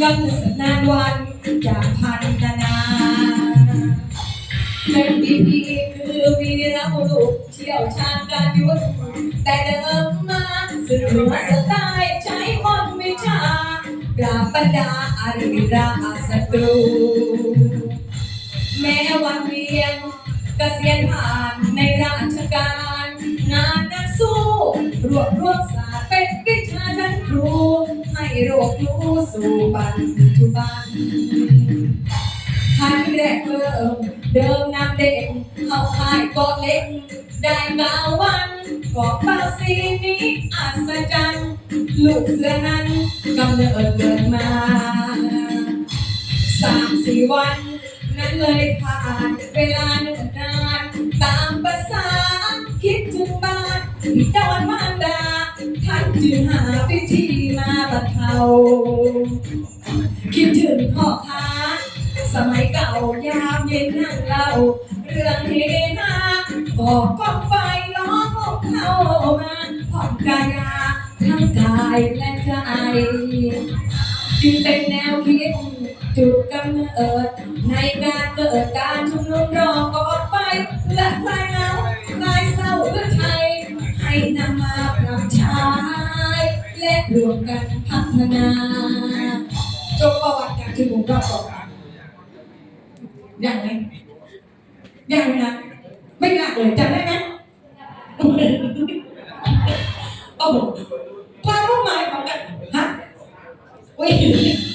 กำเนิดนานวันจากพันธนาเป็นปีพีคือวีรบุรุษเชี่ยวชาญการยุทธแต่เดิมมาสื่อมาสไตล์ใช้คนวิชากราบดาอาริราศัตรู แม้วันเวียนเกษียณผ่านในราชการ งานนักสู้รวบรวมศา โรครู้สู่ปัจจุบันคันแรกเริ่มเดิมนำเด็กเข้าค่ายเกาะเล็ก ได้เก้าวันเกาะบาซีนี้อัศจรรย์ลูกเสือนั้นกำเนิดเกิดมาสามสี่วัน นั้นเลยผ่านเวลาเนิ่นนานตามภาษาคิดถึงบ้านที่ดอนมารดาท่านจึงหาวิธีมาบรรเทา คิดถึงพ่อค้าสมัยเก่ายามเย็นนั่งเล่าเรื่องเฮฮาก่อกองไฟล้อมอกเข้ามาผ่อนกายาทั้งกายและใจจึงเป็นแนวคิดจุดกำเนิดในการเกิดการชุมนุมรอกอดไฟและคลายเหงาคลายเศร้าเพื่อไทยให้นำมาปรับใช้และรวมกัน ฒนาจบประวัติการชุมนุมรอบสองครั้งยังไหมยังนะไม่ยากเลยจำได้ไหมโอ้โหความมุ่หมายของการฮะวิ่ง